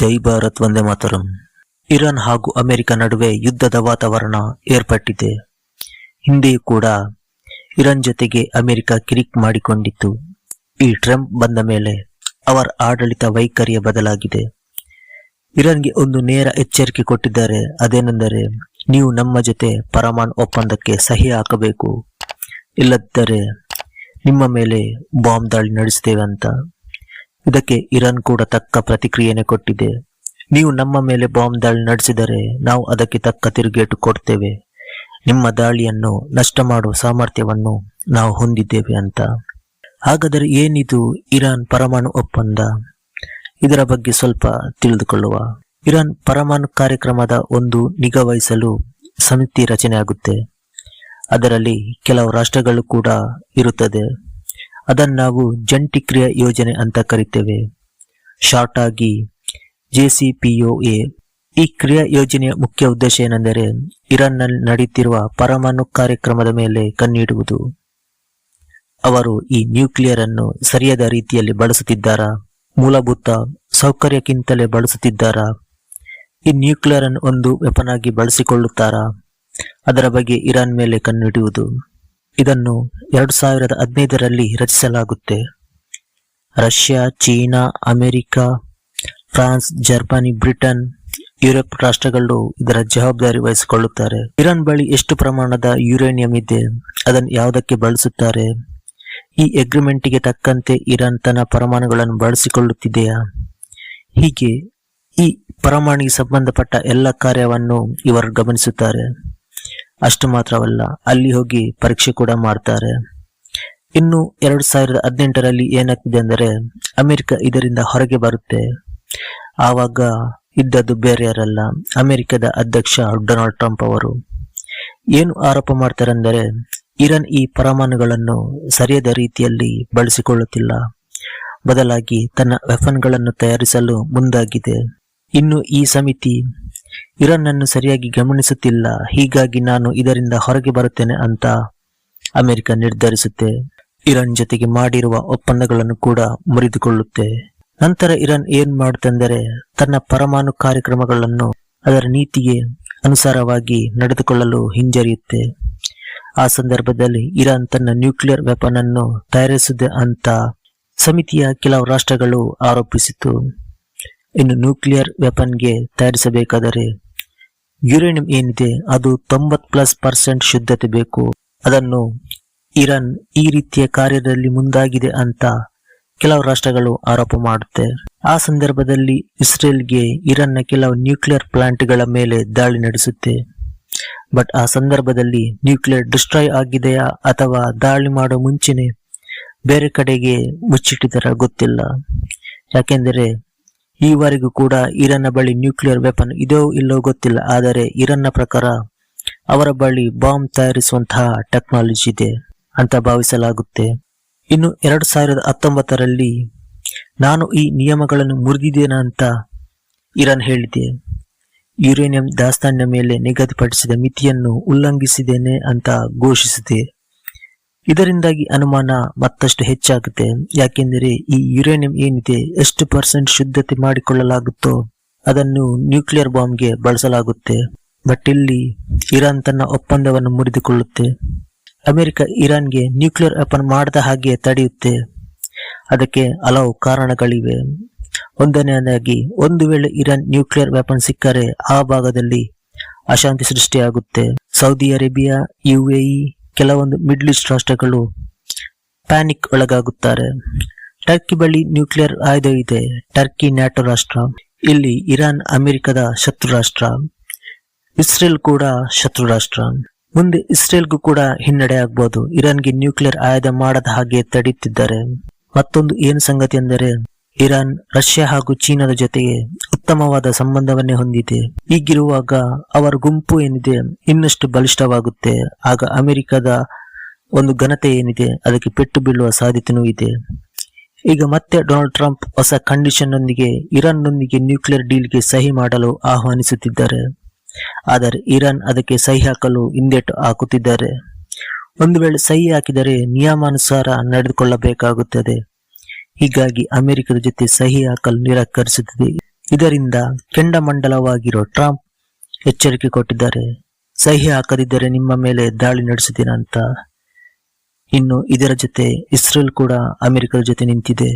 ಜೈ Bharat Vande Mataram. Iran ಹಾಗೂ America ನಡುವೆ ಯುದ್ಧದ ವಾತಾವರಣ ಏರ್ಪಟ್ಟಿದೆ. ಹಿಂದೆಯೂ ಕೂಡ ಇರಾನ್ ಜೊತೆಗೆ ಅಮೆರಿಕ ಕಿರಿಕ್ ಮಾಡಿಕೊಂಡಿತ್ತು. ಈ ಟ್ರಂಪ್ ಬಂದ ಮೇಲೆ ಅವರ ಆಡಳಿತ ವೈಖರಿಯ ಬದಲಾಗಿದೆ. ಇರಾನ್ಗೆ ಒಂದು ನೇರ ಎಚ್ಚರಿಕೆ ಕೊಟ್ಟಿದ್ದಾರೆ. ಅದೇನೆಂದರೆ, ನೀವು ನಮ್ಮ ಜೊತೆ ಪರಮಾನ್ ಒಪ್ಪಂದಕ್ಕೆ ಸಹಿ ಹಾಕಬೇಕು. ಇಲ್ಲದಿದ್ದರೆ, ನಿಮ್ಮ ಮೇಲೆ ಬಾಂಬ್ ದಾಳಿ ನಡೆಸ್ತೇವೆ ಅಂತ. ಇದಕ್ಕೆ ಇರಾನ್ ಕೂಡ ತಕ್ಕ ಪ್ರತಿಕ್ರಿಯೆನೆ ಕೊಟ್ಟಿದೆ. ನೀವು ನಮ್ಮ ಮೇಲೆ ಬಾಂಬ್ ದಾಳಿ ನಡೆಸಿದರೆ ನಾವು ಅದಕ್ಕೆ ತಕ್ಕ ತಿರುಗೇಟು ಕೊಡ್ತೇವೆ. ನಿಮ್ಮ ದಾಳಿಯನ್ನು ನಷ್ಟ ಮಾಡುವ ಸಾಮರ್ಥ್ಯವನ್ನು ನಾವು ಹೊಂದಿದ್ದೇವೆ ಅಂತ. ಹಾಗಾದರೆ ಏನಿದು ಇರಾನ್ ಪರಮಾಣು ಒಪ್ಪಂದ? ಇದರ ಬಗ್ಗೆ ಸ್ವಲ್ಪ ತಿಳಿದುಕೊಳ್ಳುವ. ಇರಾನ್ ಪರಮಾಣು ಕಾರ್ಯಕ್ರಮದ ಒಂದು ನಿಗಾ ವಹಿಸಲು ಸಮಿತಿ ರಚನೆಯಾಗುತ್ತೆ ಅದರಲ್ಲಿ ಕೆಲವು ರಾಷ್ಟ್ರಗಳು ಕೂಡ ಇರುತ್ತದೆ. ಅದನ್ನು ನಾವು ಜಂಟಿ ಕ್ರಿಯಾ ಯೋಜನೆ ಅಂತ ಕರಿತೇವೆ. ಶಾರ್ಟ್ ಆಗಿ ಜೆಸಿಪಿಒಎ ಈ ಕ್ರಿಯಾ ಯೋಜನೆಯ ಮುಖ್ಯ ಉದ್ದೇಶ ಏನೆಂದರೆ ಇರಾನ್ನಲ್ಲಿ ನಡೆಯುತ್ತಿರುವ ಪರಮಾಣು ಕಾರ್ಯಕ್ರಮದ ಮೇಲೆ ಕಣ್ಣಿಡುವುದು. ಅವರು ಈ ನ್ಯೂಕ್ಲಿಯರ್ ಅನ್ನು ಸರಿಯಾದ ರೀತಿಯಲ್ಲಿ ಬಳಸುತ್ತಿದ್ದಾರಾ? ಮೂಲಭೂತ ಸೌಕರ್ಯಕ್ಕಿಂತಲೇ ಬಳಸುತ್ತಿದ್ದಾರಾ? ಈ ನ್ಯೂಕ್ಲಿಯರ್ ಅನ್ನು ಒಂದು ವೆಪನ್ ಆಗಿ ಬಳಸಿಕೊಳ್ಳುತ್ತಾರಾ? ಅದರ ಬಗ್ಗೆ ಇರಾನ್ ಮೇಲೆ ಕಣ್ಣಿಡುವುದು. ಇದನ್ನು ಎರಡು ಸಾವಿರದ ಹದಿನೈದರಲ್ಲಿ ರಚಿಸಲಾಗುತ್ತೆ. Russia, China, America, France, Germany, Britain, Europe ರಾಷ್ಟ್ರಗಳು ಇದರ ಜವಾಬ್ದಾರಿ ವಹಿಸಿಕೊಳ್ಳುತ್ತಾರೆ. ಇರಾನ್ ಬಳಿ ಎಷ್ಟು ಪ್ರಮಾಣದ ಯುರೇನಿಯಂ ಇದೆ? ಅದನ್ನು ಯಾವುದಕ್ಕೆ ಬಳಸುತ್ತಾರೆ? ಈ ಅಗ್ರಿಮೆಂಟ್ಗೆ ತಕ್ಕಂತೆ ಇರಾನ್ ತನ್ನ ಪರಮಾಣುಗಳನ್ನು ಬಳಸಿಕೊಳ್ಳುತ್ತಿದೆಯಾ? ಹೀಗೆ ಈ ಪರಮಾಣಿಗೆ ಸಂಬಂಧಪಟ್ಟ ಎಲ್ಲ ಕಾರ್ಯವನ್ನು ಇವರು ಗಮನಿಸುತ್ತಾರೆ. ಅಷ್ಟು ಮಾತ್ರವಲ್ಲ, ಅಲ್ಲಿ ಹೋಗಿ ಪರೀಕ್ಷೆ ಕೂಡ ಮಾಡ್ತಾರೆ. ಇನ್ನು ಎರಡು ಸಾವಿರದ ಹದಿನೆಂಟರಲ್ಲಿ ಏನಾಗ್ತಿದೆ ಅಂದರೆ, ಅಮೆರಿಕ ಇದರಿಂದ ಹೊರಗೆ ಬರುತ್ತೆ. ಆವಾಗ ಇದ್ದದ್ದು ಬೇರೆ ಯಾರಲ್ಲ, ಅಮೆರಿಕದ ಅಧ್ಯಕ್ಷ ಡೊನಾಲ್ಡ್ ಟ್ರಂಪ್ ಅವರು. ಏನು ಆರೋಪ ಮಾಡ್ತಾರೆಂದರೆ, ಇರಾನ್ ಈ ಪರಮಾಣುಗಳನ್ನು ಸರಿಯಾದ ರೀತಿಯಲ್ಲಿ ಬಳಸಿಕೊಳ್ಳುತ್ತಿಲ್ಲ. ಬದಲಾಗಿ ತನ್ನ ವೆಫನ್ಗಳನ್ನು ತಯಾರಿಸಲು ಮುಂದಾಗಿದೆ. ಇನ್ನು ಈ ಸಮಿತಿ ಇರಾನ್ ಅನ್ನು ಸರಿಯಾಗಿ ಗಮನಿಸುತ್ತಿಲ್ಲ. ಹೀಗಾಗಿ ನಾನು ಇದರಿಂದ ಹೊರಗೆ ಬರುತ್ತೇನೆ ಅಂತ ಅಮೆರಿಕ ನಿರ್ಧರಿಸುತ್ತೆ. ಇರಾನ್ ಜೊತೆಗೆ ಮಾಡಿರುವ ಒಪ್ಪಂದಗಳನ್ನು ಕೂಡ ಮುರಿದುಕೊಳ್ಳುತ್ತೆ. ನಂತರ ಇರಾನ್ ಏನ್ ಮಾಡುತ್ತೆಂದರೆ ತನ್ನ ಪರಮಾಣು ಕಾರ್ಯಕ್ರಮಗಳನ್ನು ಅದರ ನೀತಿಗೆ ಅನುಸಾರವಾಗಿ ನಡೆದುಕೊಳ್ಳಲು ಹಿಂಜರಿಯುತ್ತೆ. ಆ ಸಂದರ್ಭದಲ್ಲಿ ಇರಾನ್ ತನ್ನ ನ್ಯೂಕ್ಲಿಯರ್ ವೆಪನ್ ಅನ್ನು ತಯಾರಿಸಿದೆ ಅಂತ ಸಮಿತಿಯ ಕೆಲವು ರಾಷ್ಟ್ರಗಳು ಆರೋಪಿಸಿತು ಇನ್ನು ನ್ಯೂಕ್ಲಿಯರ್ ವೆಪನ್ಗೆ ತಯಾರಿಸಬೇಕಾದರೆ ಯುರೇನಿಯಂ ಏನಿದೆ, ಅದು ತೊಂಬತ್ ಪ್ಲಸ್ ಪರ್ಸೆಂಟ್ ಶುದ್ಧತೆ ಬೇಕು. ಅದನ್ನು ಇರಾನ್ ಈ ರೀತಿಯ ಕಾರ್ಯದಲ್ಲಿ ಮುಂದಾಗಿದೆ ಅಂತ ಕೆಲವು ರಾಷ್ಟ್ರಗಳು ಆರೋಪ ಮಾಡುತ್ತೆ. ಆ ಸಂದರ್ಭದಲ್ಲಿ ಇಸ್ರೇಲ್ಗೆ ಇರಾನ್ನ ಕೆಲವು ನ್ಯೂಕ್ಲಿಯರ್ ಪ್ಲಾಂಟ್ಗಳ ಮೇಲೆ ದಾಳಿ ನಡೆಸುತ್ತೆ. ಬಟ್ ಆ ಸಂದರ್ಭದಲ್ಲಿ ನ್ಯೂಕ್ಲಿಯರ್ ಡಿಸ್ಟ್ರಾಯ್ ಆಗಿದೆಯಾ ಅಥವಾ ದಾಳಿ ಮಾಡೋ ಮುಂಚೆನೆ ಬೇರೆ ಕಡೆಗೆ ಮುಚ್ಚಿಟ್ಟಿದರ ಗೊತ್ತಿಲ್ಲ. ಯಾಕೆಂದರೆ ಈವರೆಗೂ ಕೂಡ ಇರಾನ್ನ ಬಳಿ ನ್ಯೂಕ್ಲಿಯರ್ ವೆಪನ್ ಇದೋ ಇಲ್ಲೋ ಗೊತ್ತಿಲ್ಲ, ಆದರೆ ಇರಾನ್ನ ಪ್ರಕಾರ ಅವರ ಬಳಿ ಬಾಂಬ್ ತಯಾರಿಸುವಂತಹ ಟೆಕ್ನಾಲಜಿ ಇದೆ ಅಂತ ಭಾವಿಸಲಾಗುತ್ತೆ. ಇನ್ನು ಎರಡು ಸಾವಿರದ ಹತ್ತೊಂಬತ್ತರಲ್ಲಿ ನಾನು ಈ ನಿಯಮಗಳನ್ನು ಮುರಿದಿದ್ದೇನೆ ಅಂತ ಇರಾನ್ ಹೇಳಿದೆ. ಯುರೇನಿಯಂ ದಾಸ್ತಾನಿನ ಮೇಲೆ ನಿಗದಿಪಡಿಸಿದ ಮಿತಿಯನ್ನು ಉಲ್ಲಂಘಿಸಿದ್ದೇನೆ ಅಂತ ಘೋಷಿಸಿದೆ. ಇದರಿಂದಾಗಿ ಅನುಮಾನ ಮತ್ತಷ್ಟು ಹೆಚ್ಚಾಗುತ್ತೆ. ಯಾಕೆಂದರೆ ಈ ಯುರೇನಿಯಂ ಏನಿದೆ, ಎಷ್ಟು ಪರ್ಸೆಂಟ್ ಶುದ್ಧತೆ ಮಾಡಿಕೊಳ್ಳಲಾಗುತ್ತೋ ಅದನ್ನು ನ್ಯೂಕ್ಲಿಯರ್ ಬಾಂಬ್ಗೆ ಬಳಸಲಾಗುತ್ತೆ. ಬಟ್ ಇಲ್ಲಿ ಇರಾನ್ ತನ್ನ ಒಪ್ಪಂದವನ್ನು ಮುರಿದುಕೊಳ್ಳುತ್ತೆ. ಅಮೆರಿಕ ಇರಾನ್ಗೆ ನ್ಯೂಕ್ಲಿಯರ್ ವೆಪನ್ ಮಾಡದ ಹಾಗೆ ತಡೆಯುತ್ತೆ. ಅದಕ್ಕೆ ಹಲವು ಕಾರಣಗಳಿವೆ. ಒಂದನೆಯದಾಗಿ, ಒಂದು ವೇಳೆ ಇರಾನ್ ನ್ಯೂಕ್ಲಿಯರ್ ವೆಪನ್ ಸಿಕ್ಕರೆ ಆ ಭಾಗದಲ್ಲಿ ಅಶಾಂತಿ ಸೃಷ್ಟಿಯಾಗುತ್ತೆ. ಸೌದಿ ಅರೇಬಿಯಾ ಯುಎಇ ಕೆಲವೊಂದು ಮಿಡ್ಲ್ ಈಸ್ಟ್ ರಾಷ್ಟ್ರಗಳು ಪ್ಯಾನಿಕ್ ಒಳಗಾಗುತ್ತಾರೆ. ಟರ್ಕಿ ಬಳಿ ನ್ಯೂಕ್ಲಿಯರ್ ಆಯುಧ ಇದೆ. ಟರ್ಕಿ ನ್ಯಾಟೋ ರಾಷ್ಟ್ರ. ಇಲ್ಲಿ ಇರಾನ್ ಅಮೆರಿಕದ ಶತ್ರು ರಾಷ್ಟ್ರ. ಇಸ್ರೇಲ್ ಕೂಡ ಶತ್ರು ರಾಷ್ಟ್ರ. ಮುಂದೆ ಇಸ್ರೇಲ್ಗೂ ಕೂಡ ಹಿನ್ನಡೆ ಆಗ್ಬೋದು. ಇರಾನ್ಗೆ ನ್ಯೂಕ್ಲಿಯರ್ ಆಯುಧ ಮಾಡದ ಹಾಗೆ ತಡೆಯುತ್ತಿದ್ದಾರೆ ಮತ್ತೊಂದು ಏನು ಸಂಗತಿ ಎಂದರೆ ಇರಾನ್, ರಷ್ಯಾ ಹಾಗೂ ಚೀನಾದ ಜೊತೆಗೆ ಉತ್ತಮವಾದ ಸಂಬಂಧವನ್ನೇ ಹೊಂದಿದೆ. ಹೀಗಿರುವಾಗ ಅವರ ಗುಂಪು ಏನಿದೆ, ಇನ್ನಷ್ಟು ಬಲಿಷ್ಠವಾಗುತ್ತೆ. ಆಗ ಅಮೆರಿಕದ ಒಂದು ಘನತೆ ಏನಿದೆ, ಅದಕ್ಕೆ ಪೆಟ್ಟು ಬೀಳುವ ಸಾಧ್ಯತೆಯೂ ಇದೆ. ಈಗ ಮತ್ತೆ ಡೊನಾಲ್ಡ್ ಟ್ರಂಪ್ ಹೊಸ ಕಂಡೀಷನ್ ನೊಂದಿಗೆ ಇರಾನ್ನೊಂದಿಗೆ ನ್ಯೂಕ್ಲಿಯರ್ ಡೀಲ್ಗೆ ಸಹಿ ಮಾಡಲು ಆಹ್ವಾನಿಸುತ್ತಿದ್ದಾರೆ. ಆದರೆ ಇರಾನ್ ಅದಕ್ಕೆ ಸಹಿ ಹಾಕಲು ಹಿಂದೇಟು ಹಾಕುತ್ತಿದ್ದಾರೆ. ಒಂದು ವೇಳೆ ಸಹಿ ಹಾಕಿದರೆ ನಿಯಮಾನುಸಾರ ನಡೆದುಕೊಳ್ಳಬೇಕಾಗುತ್ತದೆ. ಹೀಗಾಗಿ ಅಮೆರಿಕದ ಜೊತೆ ಸಹಿ ಹಾಕಲು ನಿರಾಕರಿಸುತ್ತಿದೆ ಇದರಿಂದ ಕೆಂಡಮಂಡಲವಾಗಿರೋ ಟ್ರಂಪ್ ಎಚ್ಚರಿಕೆ ಕೊಟ್ಟಿದ್ದಾರೆ. ಸಹಿ ಹಾಕದಿದ್ದರೆ ನಿಮ್ಮ ಮೇಲೆ ದಾಳಿ ನಡೆಸುತ್ತೇನೆ ಅಂತ. ಇನ್ನು ಇದರ ಜೊತೆ ಇಸ್ರೇಲ್ ಕೂಡ ಅಮೆರಿಕದ ಜೊತೆ ನಿಂತಿದೆ.